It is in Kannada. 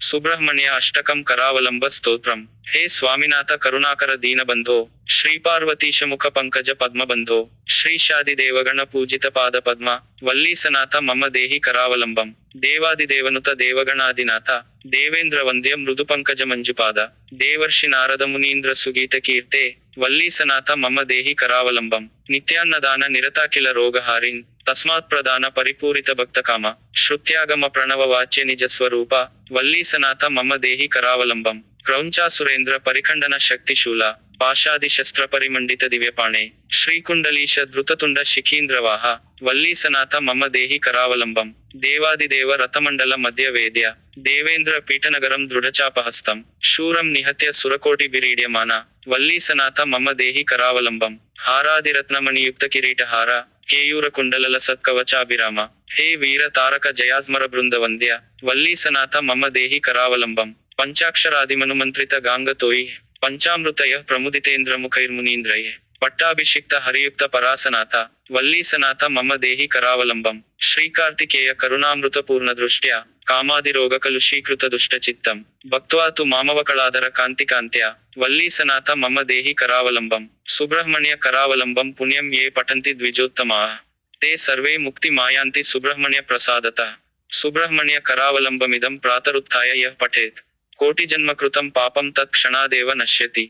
ಸುಬ್ರಹ್ಮಣ್ಯ ಅಷ್ಟಕಂ ಕರಾವಲಂಬ ಸ್ತೋತ್ರಂ. ಹೇ ಸ್ವಾಮಿನಾಥ ಕರುಣಾಕರ ದೀನಬಂಧೋ ಮುಖ ಪಂಕಜ ಪದ್ಮಬಂಧೋ ದೇವಗಣ ಪೂಜಿತ ಪಾದ ಪದ್ಮ, ವಲ್ಲೀಸನಾಥ ಮಮ ದೇಹಿ ಕರಾವಲಂಬಂ. ದೇವಾದಿದೇವನುತ ದೇವಗಣಾದಿನಾಥ, ದೇವೇಂದ್ರ ವಂದ್ಯ ಮೃದು ಪಂಕಜ ಮಂಜುಪಾದ ದೇವರ್ಷಿ ನಾರದ ಮುನೀಂದ್ರ ಸುಗೀತ ಕೀರ್ತೆ, ವಲ್ಲೀಸನಾಥ ಮಮ ದೇಹಿ ಕರಾವಲಂಬಂ. ನಿತ್ಯಾನ್ನದಾನ ನಿರತಾಕಿಲ ರೋಗಹಾರಿನ್ ತಸ್ಮಾತ್ ಪ್ರಧಾನ ಪರಿಪೂರಿತ ಭಕ್ತಕಾಮ ಶ್ರುತ್ಯಾಗಮ ಪ್ರಣವ ವಾಚ್ಯ ನಿಜ ಸ್ವರೂಪ ವಲ್ಲೀಸನಾಥ ಮಮ ದೇಹಿ ಕರಾವಲಂಬಂ ಕ್ರೌಂಚಾಸುರೇಂದ್ರ ಪರಿಖಂಡನ ಶಕ್ತಿಶೂಲ ಪಾಶಾದಿ ಶಸ್ತ್ರ ಪರಿಮಂಡಿತ ದಿವ್ಯಪಾಣೆ ಶ್ರೀಕುಂಡಲೀಶ ಧೃತತುಂಡ ಶಿಖೀಂದ್ರವಾಹ ವಲ್ಲೀಸನಾಥ ಮಮ ದೇಹಿ ಕರಾವಲಂಬಂ, ದೇವಾದಿದೇವ ರಥಮಂಡಲ ಮಧ್ಯ ವೇದ್ಯ, ದೇವೇಂದ್ರ ಪೀಠನಗರಂ ದೃಢಚಾಪಹಸ್ತಂ, ಶೂರಂ ನಿಹತ್ಯ ಸುರಕೋಟಿ ಬಿರೀಡ್ಯಮಾನ ವಲ್ಲೀಸನಾಥ ಮಮ ದೇಹಿ ಕರಾವಲಂಬಂ ಹಾರಾದಿರತ್ನಮಣಿಯುಕ್ತ ಕಿರೀಟಹಾರ ಕೇಯೂರ ಕುಂಡಲಲ ಸತ್ಕವಚಾಭಿರಾಮ ಹೇ ವೀರ ತಾರಕ ಜಯಾಸ್ಮರ ಬೃಂದವಂದ್ಯ ವಲ್ಲೀಸನಾಥ ಮಮ ದೇಹಿ ಕರಾವಲಂಬಂ ಪಂಚಾಕ್ಷರಾದಿಮನುಮಂತ್ರಿತ ಗಾಂಗತೋಯಿ ಪಂಚಾಮೃತಯ ಪ್ರಮುದಿತೇಂದ್ರ ಮುಖೈರ್ಮುನೀಂದ್ರೈ ಪಟ್ಟಾಭಿಷಿಕ್ತ ಹರಿಯುಕ್ತ ಪರಾಸನಾಥ ವಲ್ಲೀಸನಾಥ ಮಮ ದೇಹಿ ಕರಾವಲಂಬಂ ಶ್ರೀಕಾರ್ತಿಕೇಯ ಕರುಣಾಮೃತ ಪೂರ್ಣ ದೃಷ್ಟ್ಯ ಕಾಮಾದಿರೋಗ ಕಲುಷೀಕೃತ ದುಷ್ಟ ಚಿತ್ತಂ ಭಕ್ತ್ವಾ ತು ಮಾಮವಕಳಾದರ ಕಾಂತಿಕಾಂತ್ಯ ವಲ್ಲೀಸನಾಥ ಮಮ ದೇಹಿ ಕರಾವಲಂಬಂ ಸುಬ್ರಹ್ಮಣ್ಯ ಕರಾವಲಂಬಂ ಪುಣ್ಯಂ ಯೇ ಪಠಂತಿ ದ್ವಿಜೋತ್ತಮಾ ते सर्वे मुक्ति मायान्ति सुब्रह्मण्य प्रसादतः सुब्रह्मण्य करावलम्बमिदं प्रातरुत्थाय यः पठेत् कोटिजन्मकृतं पापं तत् क्षणादेव नश्यति